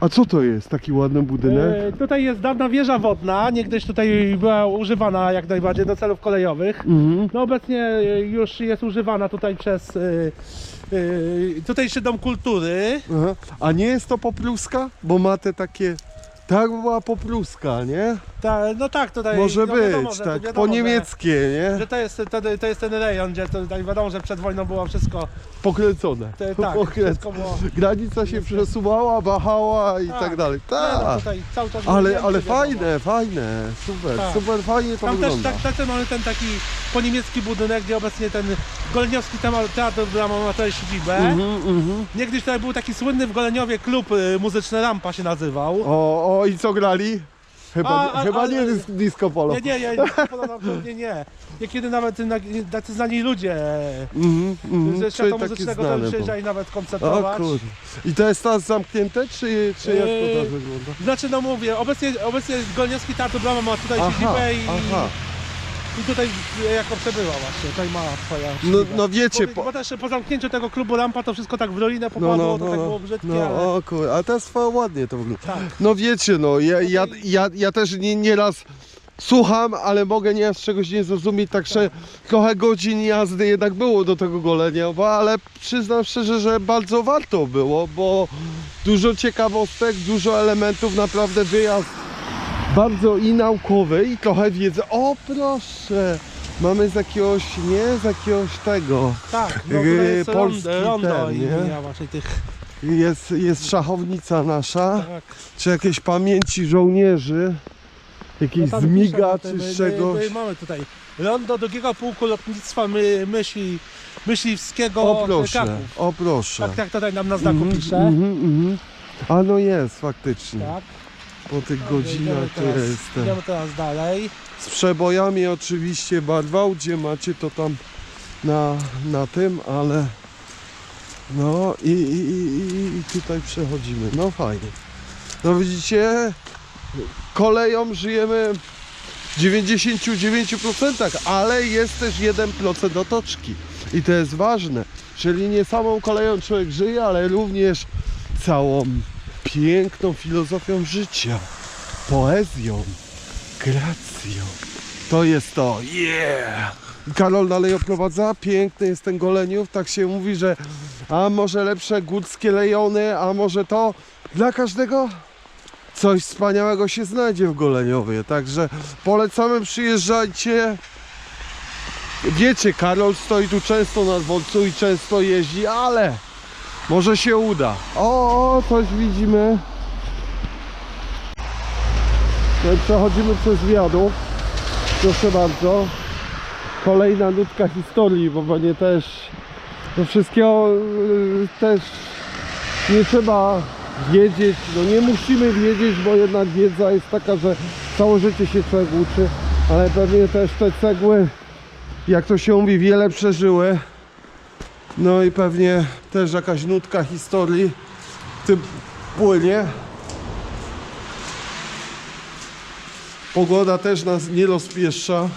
A co to jest? Taki ładny budynek? E, tutaj jest dawna wieża wodna, niegdyś tutaj była używana jak najbardziej do celów kolejowych. Mhm. No obecnie e, już jest używana tutaj przez e, e, tutejszy Dom Kultury. Aha. A nie jest to popluska? Bo ma te takie... Tak była popluska, nie? Ta, no tak, tutaj Może no wiadomo, być, że- tak wiadomo, po niemieckie, Że, nie? że to, jest, to, to jest ten rejon, gdzie to, tutaj wiadomo, że przed wojną było wszystko. Pokręcone. Te, tak, Pokręcone. wszystko było. Granica się przesuwała, wahała i tak, Tak. dalej. Nie, no, Tak. czas Ale, ale wiadomo. fajne, fajne, super, Tak. super fajnie to Tam też wygląda. tak, tak, mamy ten taki poniemiecki budynek, gdzie obecnie ten goleniowski teatr, drama ma tutaj siedzibę. Mhm, mhm. Niegdyś tutaj był taki słynny w Goleniowie klub y, muzyczny Rampa się nazywał. O, o i co grali? Chyba, A, a, chyba nie dis- disco polo. Nie, nie, nie, nie, absolutnie nie. Niekiedy nawet na- tacy znani ludzie Mhm, mhm. ze Czyli świata taki muzycznego znany też był. przyjeżdżali nawet O koncertować. kurde. I to jest teraz zamknięte, czy, czy jak to Yy, teraz wygląda? Znaczy no mówię, obecnie, obecnie Goleniowski Teatr Drama ma tutaj Aha, siedzibę i, aha. I tutaj jako przebywa właśnie, tutaj ma swoją No, no wiecie, bo, po... bo też po zamknięciu tego klubu Rampa to wszystko tak w ruinę No, popadło, no, to tak no, było brzydkie, no, ale... o kurde, a teraz fa- ładnie to wygląda. Tak. No wiecie, no, ja, ja, ja, ja też nie, nieraz słucham, ale mogę nieraz czegoś nie zrozumieć, także trochę godzin jazdy jednak było do tego golenia, bo- ale przyznam szczerze, że bardzo warto było, bo dużo ciekawostek, dużo elementów, naprawdę wyjazd bardzo i naukowy i trochę wiedzy. O proszę, mamy z jakiegoś, nie, z jakiegoś tego, Tak, no Yy, polski rondo, ten, i nie? ja właśnie tych... jest, jest szachownica nasza. Tak. czy jakieś pamięci żołnierzy, jakieś No zmiga czy my- z czegoś. My, mamy tutaj rondo drugiego pułku lotnictwa my, myśli, myśliwskiego O proszę, Kraków. o proszę. Tak, tak tutaj nam na znaku Mhm, pisze. mhm, mhm. A no jest faktycznie. Tak. Po tych godzinach teraz, jestem. Idziemy teraz dalej. Z przebojami oczywiście barwał, gdzie macie to tam na, na tym, ale no i, i, i, i- i tutaj przechodzimy. No fajnie. No widzicie, koleją żyjemy w 99%, ale jest też 1% otoczki. I to jest ważne. Czyli nie samą koleją człowiek żyje, ale również całą piękną filozofią życia, poezją, gracją. To jest to. Yeah! Karol dalej oprowadza. Piękny jest ten Goleniów. Tak się mówi, że a może lepsze górskie lejony, a może to. Dla każdego coś wspaniałego się znajdzie w Goleniowie. Także polecamy, przyjeżdżajcie. Wiecie, Karol stoi tu często na dworcu i często jeździ, ale może się uda. O, o coś widzimy. No Przechodzimy przez wiadukt. Proszę bardzo. Kolejna nutka historii, bo pewnie też do wszystkiego yy, też nie trzeba wiedzieć, no nie musimy wiedzieć, bo jednak wiedza jest taka, że całe życie się człowiek uczy, ale pewnie też te cegły, jak to się mówi, wiele przeżyły. No i pewnie też jakaś nutka historii tym płynie. Pogoda też nas nie rozpieszcza.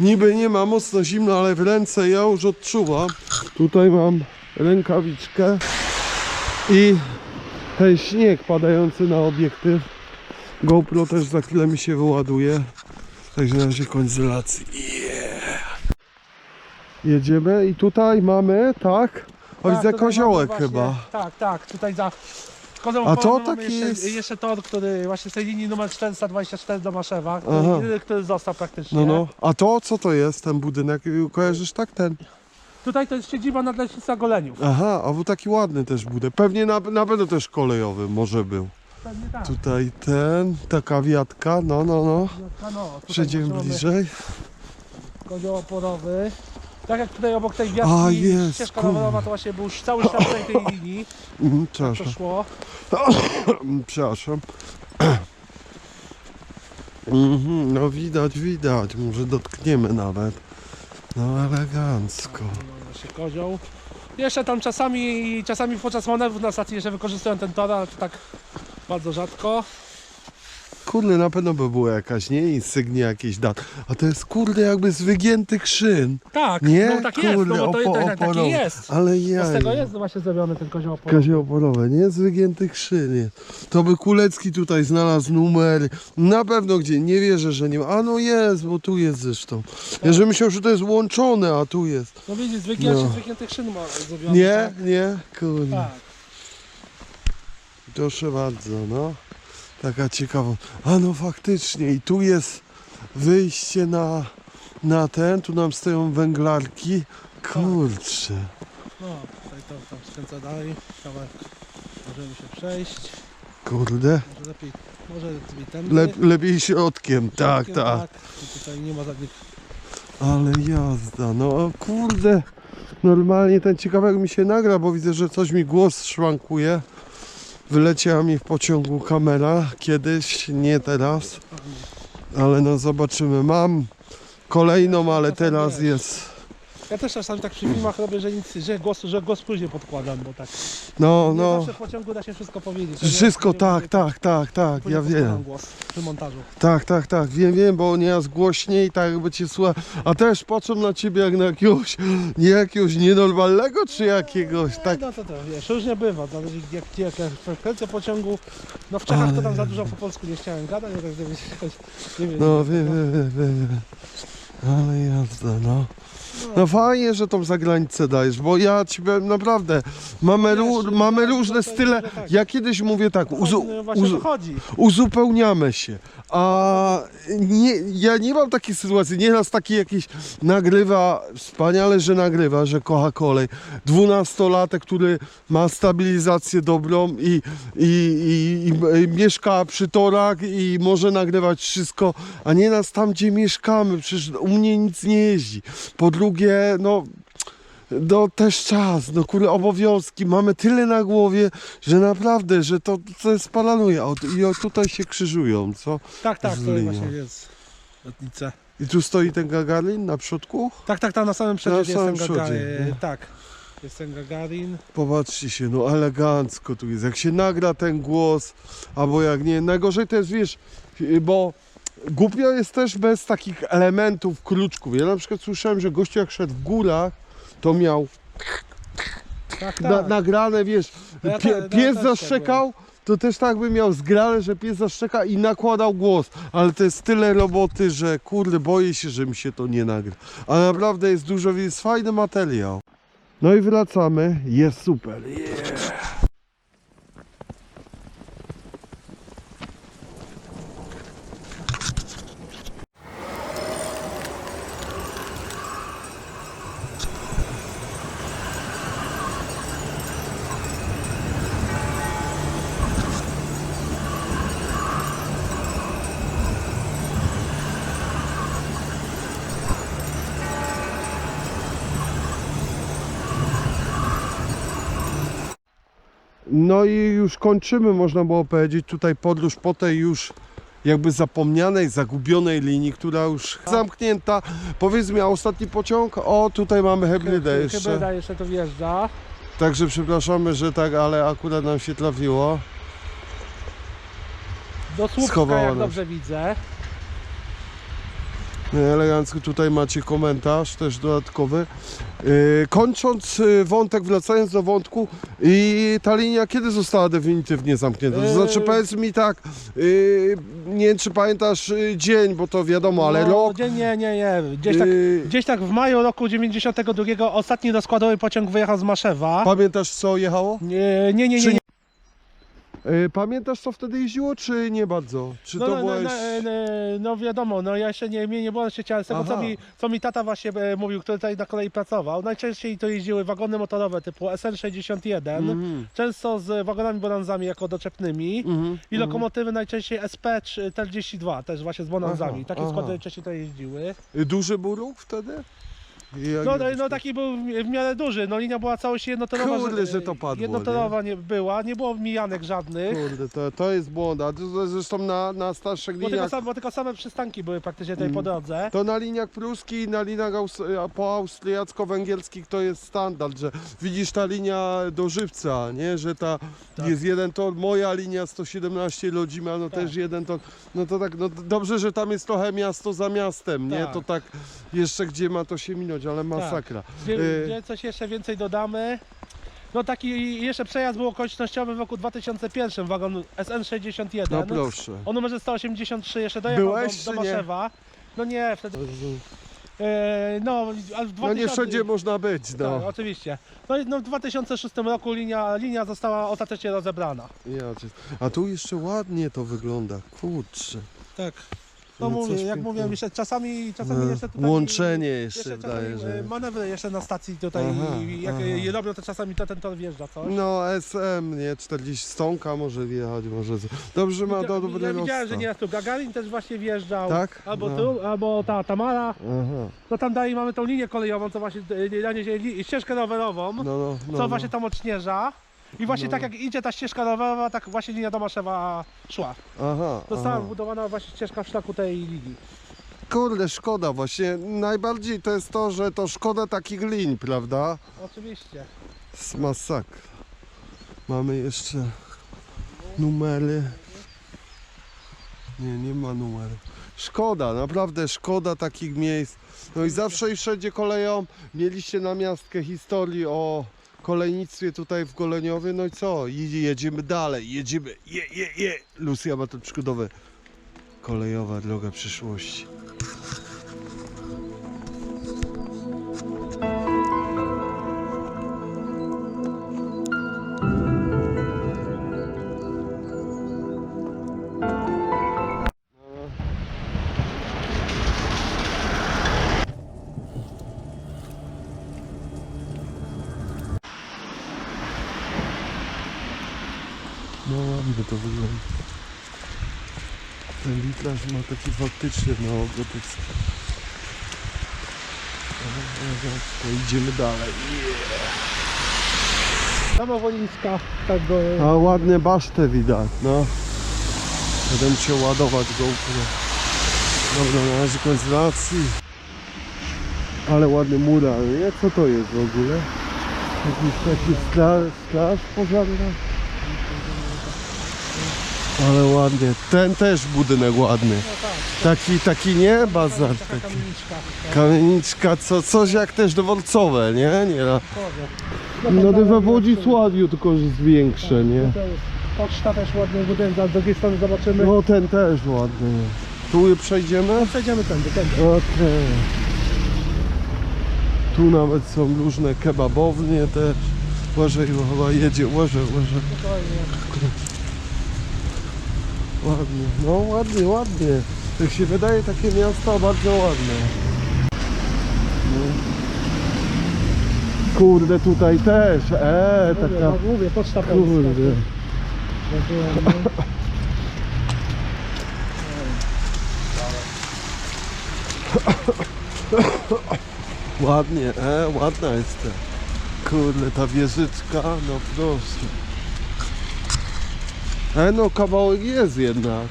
Niby nie ma mocno zimno, ale w ręce ja już odczuwam. Tutaj mam rękawiczkę i ten śnieg padający na obiektyw. GoPro też za chwilę mi się wyładuje. Także na razie. Yeah. Jedziemy i tutaj mamy, tak? Tak, widzę tutaj koziołek mamy chyba. Tak, tak, tutaj za kozą A to mamy taki jeszcze, jest- jeszcze tor, który właśnie z tej linii numer 424 do Maszewa, Aha. który, który został praktycznie. No, no. A to co to jest ten budynek? Kojarzysz tak ten? Tutaj to jest siedziba nadleśnictwa Goleniów. Aha, a był taki ładny też budynek. Pewnie na, na pewno też kolejowy może był. Pewnie tak. Tutaj ten, taka wiatka, no, no, no. No, no, tutaj Przejdziemy mamy bliżej. Kozioł oporowy. Tak jak tutaj obok tej wiatki A, jest, ścieżka kurde. rowerowa to właśnie był już cały świat tej, tej linii. Mhm, To przepraszam, szło. przepraszam. Mhm, no widać, widać, może dotkniemy nawet. No elegancko. Właśnie kozioł. Jeszcze tam czasami, czasami podczas manewrów na stacji jeszcze wykorzystują ten tor, ale to tak bardzo rzadko. Kurde, na pewno by była jakaś, nie? Insygnia, jakieś dat. A to jest, kurde, jakby z wygiętych szyn. Tak, Nie? no tak jest, Kurde, no bo to opo- tak, taki oporowe. jest. Ale No ja. z tego jest właśnie zrobiony ten kozioł oporowy. Kazie oporowe, nie? Z wygiętych szyn. Nie? To by Kulecki tutaj znalazł numer. Na pewno gdzie, nie wierzę, że nie ma. A no jest, bo tu jest zresztą. Ja że myślał, że to jest łączone, a tu jest. No widzisz, z wygiętych, No. z wygiętych szyn ma zrobiony. Nie, nie, kurde. Tak. Proszę bardzo, no. Taka ciekawa. A no faktycznie i tu jest wyjście na, na ten, tu nam stoją węglarki. Kurczę. No, tutaj to tam skręca dalej, kawałek możemy się przejść. Kurde. Może lepiej, może lepiej tędy. Lep, lepiej środkiem, tak, Środkiem, tak. I tutaj nie ma żadnych... Ale jazda, no kurde. Normalnie ten ciekawek mi się nagra, bo widzę, że coś mi głos szwankuje. Wyleciała mi w pociągu kamera kiedyś, nie teraz. Ale no zobaczymy. Mam kolejną, ale teraz jest. Ja też czasami tak przy filmach robię, że, nic, że, głos, że głos później podkładam, bo tak. No, Nie no. zawsze w pociągu da się wszystko powiedzieć. nie? Wszystko Później tak, tak, tak, tak, później ja podkładam wiem. głos przy montażu. Tak, tak, tak, wiem, wiem, bo nieraz głośniej, tak jakby cię słucha. A też patrzą na ciebie jak na jakiegoś, nie jakiegoś nienormalnego, czy jakiegoś, tak. No to to wiesz, różnie bywa, zależy jak, gdzie jaka frekwencja pociągu. No w Czechach to tam za dużo po polsku nie chciałem gadać, tak nie wiem. No wiem, wiem, wiem, wiem. wiem. Ale jazda, no. No fajnie, że tą zagranicę dajesz, bo ja ci powiem naprawdę, mamy, ró- Wiesz, mamy no, różne no style. no tak. Ja kiedyś mówię tak, uzu, no, właśnie o uzu, to chodzi. uzupełniamy się. A nie, ja nie mam takiej sytuacji. Nieraz taki jakiś nagrywa, wspaniale, że nagrywa, że kocha kolej. Dwunastolatek, który ma stabilizację dobrą i, i, i, i, i mieszka przy torach i może nagrywać wszystko, a nie nas tam, gdzie mieszkamy. Przecież u mnie nic nie jeździ. Drugie, no no też czas, no kurde, obowiązki, mamy tyle na głowie, że naprawdę, że to, to jest paranoja O, i o, tutaj się krzyżują, co? Tak, tak, to właśnie jest lotnice. I tu stoi ten Gagarin na przodku? Tak, tak, tam na samym przodzie Na jest samym ten Gagarin. no. Tak, jest ten Gagarin. Popatrzcie się, no elegancko tu jest, jak się nagra ten głos, albo jak nie, najgorzej to jest, wiesz, bo głupio jest też bez takich elementów, kruczków. Ja na przykład słyszałem, że gościu jak szedł w górach, to miał Tak, tak. na, nagrane, wiesz, No ja ja pies tak zaszczekał, to też tak by miał zgrane, że pies zaszczeka i nakładał głos, ale to jest tyle roboty, że kurde, boję się, że mi się to nie nagra. A naprawdę jest dużo, jest fajny materiał. No i wracamy, jest super. Yeah. No i już kończymy, można było powiedzieć, tutaj podróż po tej już jakby zapomnianej, zagubionej linii, która już zamknięta. Powiedz mi, a ostatni pociąg? O, tutaj mamy hybrydę jeszcze. Hybryda jeszcze to wjeżdża. Także przepraszamy, że tak, ale akurat nam się trafiło. Do Schowała jak nas. dobrze widzę. Elegancko tutaj macie komentarz też dodatkowy. Yy, kończąc yy, wątek, wracając do wątku, i ta linia kiedy została definitywnie zamknięta? To znaczy powiedz mi tak, nie wiem czy pamiętasz dzień, bo to wiadomo, ale no, rok. Nie, nie, nie. Gdzieś tak, gdzieś tak w maju roku 92 ostatni rozkładowy pociąg wyjechał z Maszewa. Pamiętasz co jechało? Nie, nie, nie, nie. nie. Yy, pamiętasz co wtedy jeździło, czy nie bardzo? Czy No, to no, no, byłeś... no, no, no wiadomo, no ja jeszcze nie, nie, nie byłem jeszcze ale z tego co Aha. mi, co mi tata właśnie e, mówił, który tutaj na kolei pracował. Najczęściej to jeździły wagony motorowe typu SN61, Mhm, często z wagonami bonanzami jako doczepnymi. mhm, I mhm. lokomotywy najczęściej SP42, też właśnie z bonanzami. Aha, Takie aha. składy najczęściej to jeździły. Duży był ruch wtedy? Jak No, nie no, no tak? taki był w miarę duży, no linia była całość jednotorowa. Kurde, że to padło, Jednotorowa nie? była, nie było mijanek żadnych. Kurde, to, to jest błąd. A zresztą na, na starszych Bo tylko, liniach, same, bo tylko same przystanki były praktycznie tutaj po Mm. drodze. to na liniach pruskich, na liniach aus, po austriacko-węgierskich to jest standard, że widzisz ta linia do żywca, nie? Że ta Tak. jest jeden tor, moja linia 117 Lodzima, no Tak. też jeden tor. No to tak, no dobrze, że tam jest trochę miasto za miastem, nie? Tak. To tak jeszcze gdzie ma to się minąć, ale masakra. Gdzie, Y- gdzie coś jeszcze więcej dodamy? No taki jeszcze przejazd był okolicznościowy w roku 2001, wagon SN61. No proszę. O numerze 183 jeszcze dojechał Byłeś, do, do? Maszewa. No nie, wtedy. E, no, ale w 2000... No nie wszędzie można być, Tak, no. oczywiście. No, no w 2006 roku linia, linia została ostatecznie rozebrana. Ja. A tu jeszcze ładnie to wygląda, kurczę. Tak. No, mówię, coś jak pięknego. mówiłem, jeszcze czasami, czasami No, jeszcze tutaj... łączenie jeszcze jeszcze wydaje, czasami, że- e, Manewry jeszcze na stacji tutaj Aha, i jak aha. je robią, to czasami to ten tor wjeżdża coś. No SM, nie, 40 stonka może wjechać, może... z- Dobrze ma do ja dobry widziałem, że nieraz tu Gagarin też właśnie wjeżdżał. Tak? Albo No. tu, albo ta Tamara. Aha, No tam dalej mamy tą linię kolejową, co właśnie e, na niej li- ścieżkę rowerową, no, no, no, co no. właśnie tam odśnieża. I właśnie No. tak jak idzie ta ścieżka rowerowa, tak właśnie linia do Maszewa szła. Aha, Została aha. budowana właśnie ścieżka w szlaku tej linii. Kurde, szkoda właśnie. Najbardziej to jest to, że to szkoda takich lin, prawda? Oczywiście. Z masakra. Mamy jeszcze numery. Nie, nie ma numeru. Szkoda, naprawdę szkoda takich miejsc. No i zawsze i wszędzie koleją mieliście na miastkę historii o kolejnictwie tutaj w Goleniowie. No i co? Jedziemy dalej, jedziemy. Je, je, je. Lucja ma to przygodowe. Kolejowa droga przyszłości. To wygląda. Ten litraż ma taki faktyczny na ogotycki. To idziemy dalej. Sama Wolińska, tak go... A ładnie basztę widać, no. Będę musiał ładować GoPro. Dobra, na razie koniec relacji. Ale ładny mural, nie? Co to jest w ogóle? Jakiś taki straż, straż pożarna? Ale ładnie. Ten też budynek ładny. No tak, Taki, taki nie? Bazar. Taki. kamieniczka. Co, coś jak też dworcowe, nie? nie no. Powiem. No to we Wodzisławiu tylko, jest większe, nie? To jest Poczta też ładnie budynek, a z drugiej strony zobaczymy. No ten też ładny. Tu przejdziemy? Przejdziemy tędy, tędy. Okej. Tu nawet są różne kebabownie też. Bo chyba jedzie, uważaj. Spokojnie. Ładnie, no ładnie, ładnie. Jak się wydaje, takie miasta bardzo ładne. No. Kurde, tutaj też, eee, Mówię, taka... no, mówię, poczta polska. Kurde. Dziękujemy. Ładnie, e, ładna jest ta. Kurde, ta wieżyczka, no proszę. E, no kawałek jest jednak.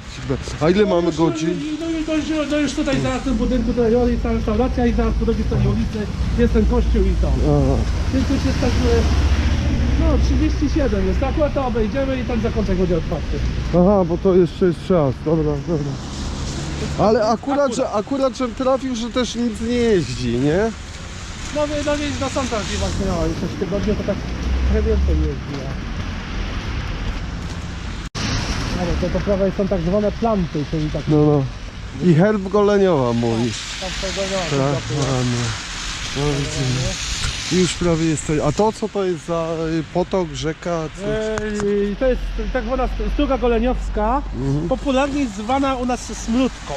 A ile mamy już, godzin? No, już- no, już, no już tutaj zaraz w tym budynku to jest ta restauracja i zaraz po drugiej stronie ulicy jest ten kościół i to. Aha. Więc już jesteśmy, no 37 jest, akurat to obejdziemy i ten zakątek będzie otwarty. Aha, bo to jeszcze jest czas, dobra, dobra. Ale akurat, że, akurat, że trafił, że też nic nie jeździ, nie? No no więc no są takie właśnie, no jeszcze w tygodniu to tak trochę więcej jeździ. Ja. No bo to po prawej są tak zwane planty, czyli tak No, no. I herb Goleniowa mówi. tam przegoniowe. Tak, ładnie. No widzimy. Już prawie jest. A to co to jest za y, potok, rzeka? Coś? Eee, to jest tak zwana struga goleniowska, Mhm. popularnie zwana u nas smródką.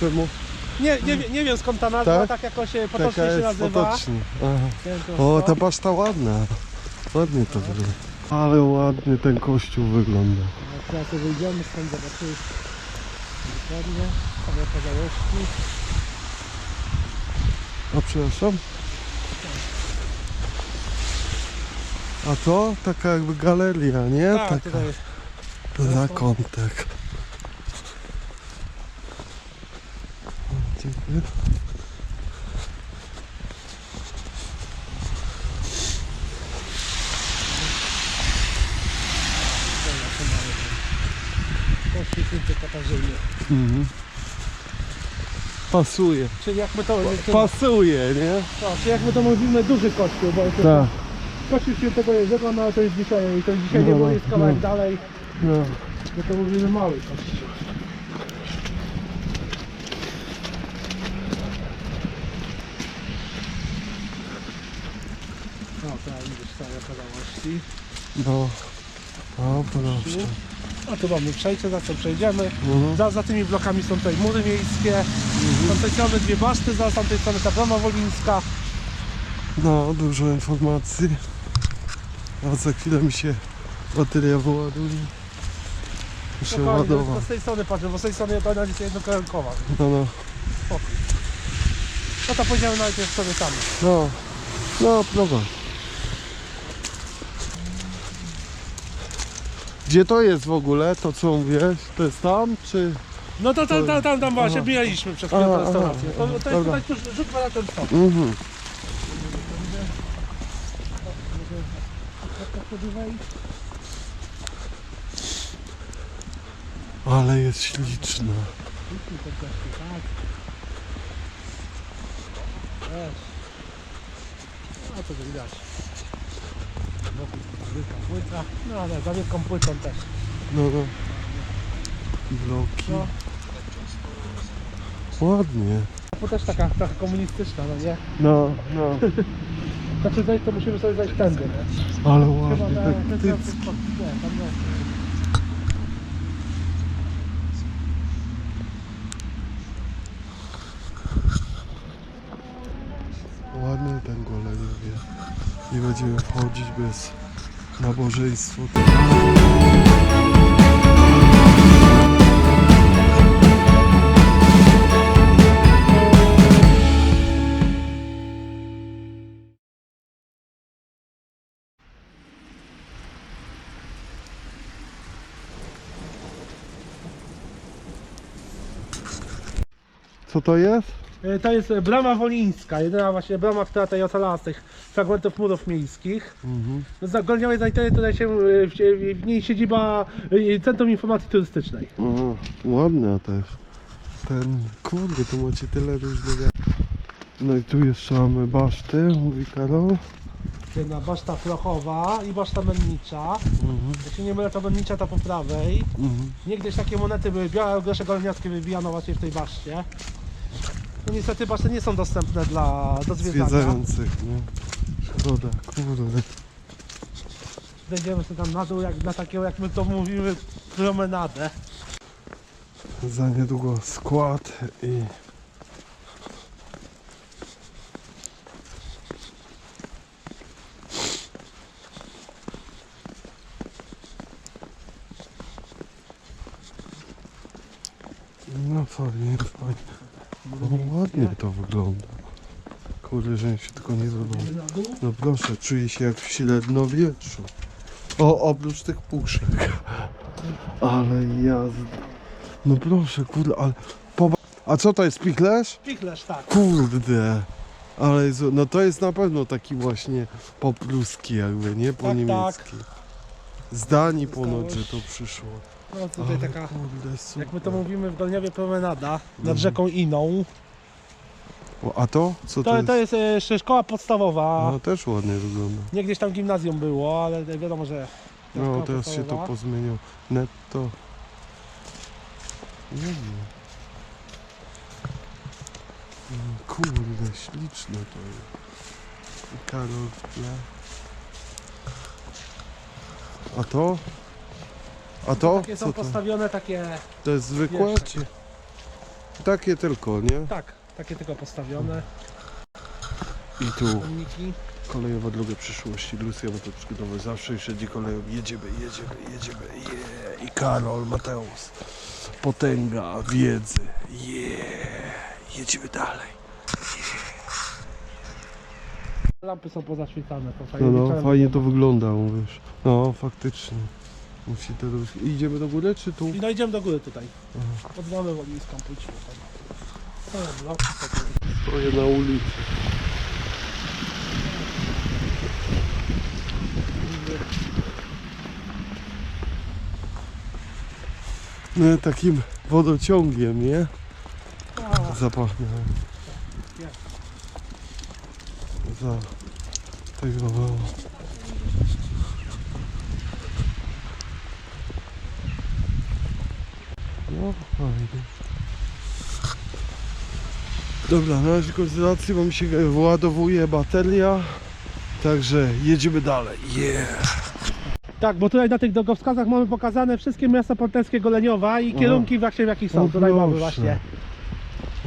Czemu? Nie, nie, wie- nie wiem skąd ta nazwa, Tak? tak, jakoś się Taka potocznie się jest nazywa. potocznie. Aha. Nie wiem, to O, ta baszta ładna. Ładnie to wygląda. Ale ładnie ten kościół wygląda. No, Teraz wyjdziemy, stąd zobaczymy dokładnie, same pozałożki. A przepraszam. A to taka jakby galeria, nie? Tak, taka tutaj zakątek. Dziękuję. Kościół Katarzyny. Mhm. Pasuje. Czyli jak my to, Pasuje, nie? to, czyli jak my to mówimy, duży kościół, bo jest Tak. kościół Świętego Jerzego, no ale to jest dzisiaj, to jest dzisiaj nie No, było, jest kawałek no. dalej, No. no to mówimy mały kościół. No tak, widzisz całe okazałości. No. O, proszę. A tu mamy przejście, za co przejdziemy. Mhm. Za, za tymi blokami są tutaj mury miejskie. Z tamtej strony dwie baszty, za tamtej strony ta brama wolińska. No, dużo informacji. A za chwilę mi się bateria wyładuje. Muszę Spokojnie, ładować. z tej strony patrzę, bo z tej strony to jest jednokierunkowa. No, no. Spokój. No to pójdziemy najpierw sobie tam. No, no, prowadź. Gdzie to jest w ogóle, to co mówiłeś? To jest tam, czy... No to tam, tam, tam, tam właśnie, Aha. mijaliśmy przez Aha, tę restaurację. aha, To, to aha, jest dobra. tutaj rzut na ten stop. Mhm. Ale jest śliczna. No to widać. Wielka płyta. No ale za wielką płytą też. No, no. Bloki. No. Ładnie. To też taka, taka komunistyczna, no nie? No, no. Znaczy zejść to musimy sobie zejść tędy. nie? Ale Chyba ładnie, tak Nie będziemy wchodzić bez nabożeństwa. Co to jest? E, To jest brama wolińska, jedyna właśnie brama, która tutaj ocalała z tych fragmentów murów miejskich. Mhm. Z Golniowej znajdziemy tutaj się, e, w, w niej siedziba e, Centrum Informacji Turystycznej. Aha, ładna też. Ten, kurde, tu macie tyle różnych... No i tu jeszcze mamy baszty, mówi Karol. Jedna baszta prochowa i baszta mennicza. Mhm. Jak się nie mylę, to mennicza ta po prawej. Mhm. Niegdyś takie monety były białe, grosze goleniackie wybijano właśnie w tej baszcie. No niestety baszty nie są dostępne dla, do zwiedzania. Zwiedzających, nie? Szkoda, kurde. Zejdziemy sobie tam na dół, jak, na taką, jak my to mówimy, promenadę. Za niedługo skład i... No fajnie, fajnie. No, ładnie to wygląda. Kurde, że się tylko nie dół. No proszę, czuję się jak w średniowieczu. O, oprócz tych puszek. Ale jazda. No proszę, kurde, ale... Poba... A co to jest, pichlerz? Pichlerz, tak. Kurde. Ale jest, no to jest na pewno taki właśnie popruski jakby, nie? Po Tak, niemiecki. Z Danii ponoć, że to przyszło. No tutaj Ale taka, kurde, super. jak my to mówimy w Golniowie, promenada nad Mhm. rzeką Iną. O, A to? Co to, To, jest? to jest e, sz- szkoła podstawowa. No też ładnie wygląda. Niegdyś tam gimnazjum było, ale wiadomo, że to No szkoła teraz się to podstawowa. pozmieniło. Netto. Nie wiem. Kurde, śliczne to jest. I Karol w tle. A to? A to? Takie są Co to? postawione takie, To jest zwykłe? Wiesz, Czy... Takie tylko, nie? tak, takie tylko postawione. I tu Pomniki. kolejowa droga przyszłości. Lucja Mateuszkowa zawsze i wszędzie koleją. Jedziemy, jedziemy, jedziemy. Yeah. I Karol, Mateusz. Potęga wiedzy. Yeah. Jedziemy dalej. Lampy są pozaświecane, to fajnie No, no, wieczorem fajnie to wygląda, mówisz. No, faktycznie. Musi to robić. Idziemy do góry, czy tu? I no idziemy do góry tutaj. Aha. Pod mamy wodniską pójdźmy tam. No, bloki takie. Stoję na ulicy. No, takim wodociągiem, nie? A, Zapachniałem. Za tego. No fajnie. Dobra, na razie koncentracji, bo mi się wyładowuje bateria. Także jedziemy dalej. Yeah. Tak, bo tutaj na tych drogowskazach mamy pokazane wszystkie miasta partnerskiego Leniowa i Aha. kierunki właśnie w jakich są. O, tutaj mamy właśnie.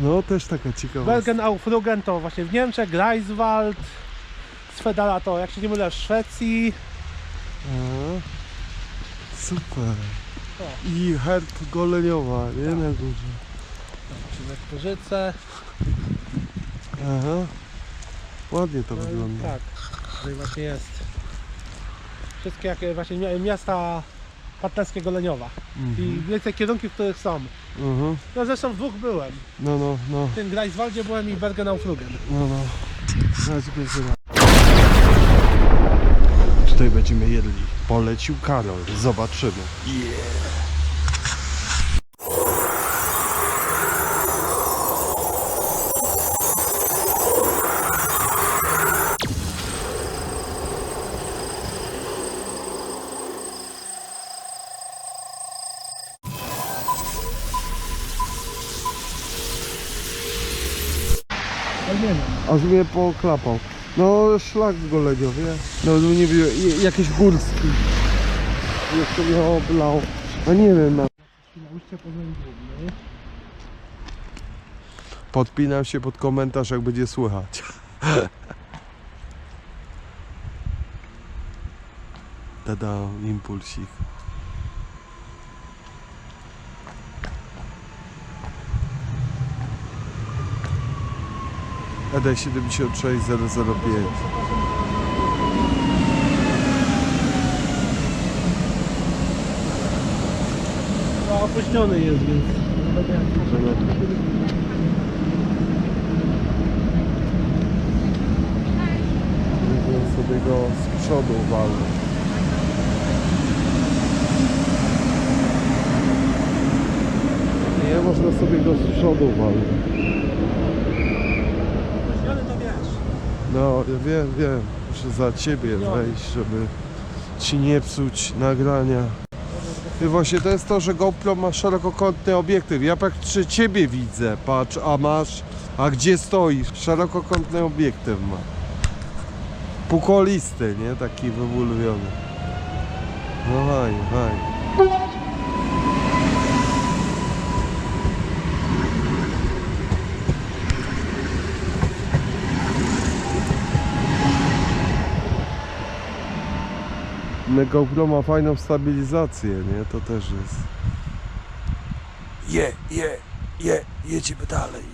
No też taka ciekawa. Bergen auf Rügen to właśnie w Niemczech, Greifswald, Svedala to jak się nie mylę w Szwecji. A, super. I herb goleniowa, nie Tak. na górze. Pyrzyce. Aha. Ładnie to No wygląda. Tak, tutaj właśnie jest. Wszystkie jakie właśnie mia- miasta partnerskiego Leniowa. I Mhm. więcej kierunki, w których są. Mhm. No zresztą w dwóch byłem. No, no, no, W tym Greifswaldzie byłem i Bergen auf Rügen. no, no. Razie. Tutaj będziemy jedli. Polecił Karol. Zobaczymy. Yeah. Aż mnie poklapał. No szlak w Goleniowie. No tu nie wiem, jakieś górski. Jeszcze mnie oblał. A nie wiem, no. Pozębiony. Podpinam się pod komentarz, jak będzie słychać. Tada, impulsik. ED 76005 No opóźniony jest, więc Będę sobie go z przodu walnąć. Nie, można sobie go z przodu walnąć. opóźniony to wiesz. No, ja wiem, wiem. Muszę za ciebie No. wejść, żeby ci nie psuć nagrania. I właśnie to jest to, że GoPro ma szerokokątny obiektyw. Ja praktycznie ciebie widzę, patrz, a masz, a gdzie stoisz? Szerokokątny obiektyw ma. Pukolisty, nie? Taki wywulwiony. No fajnie, fajnie. GoPro ma fajną stabilizację, nie? To też jest. Je, je, je, jedziemy dalej.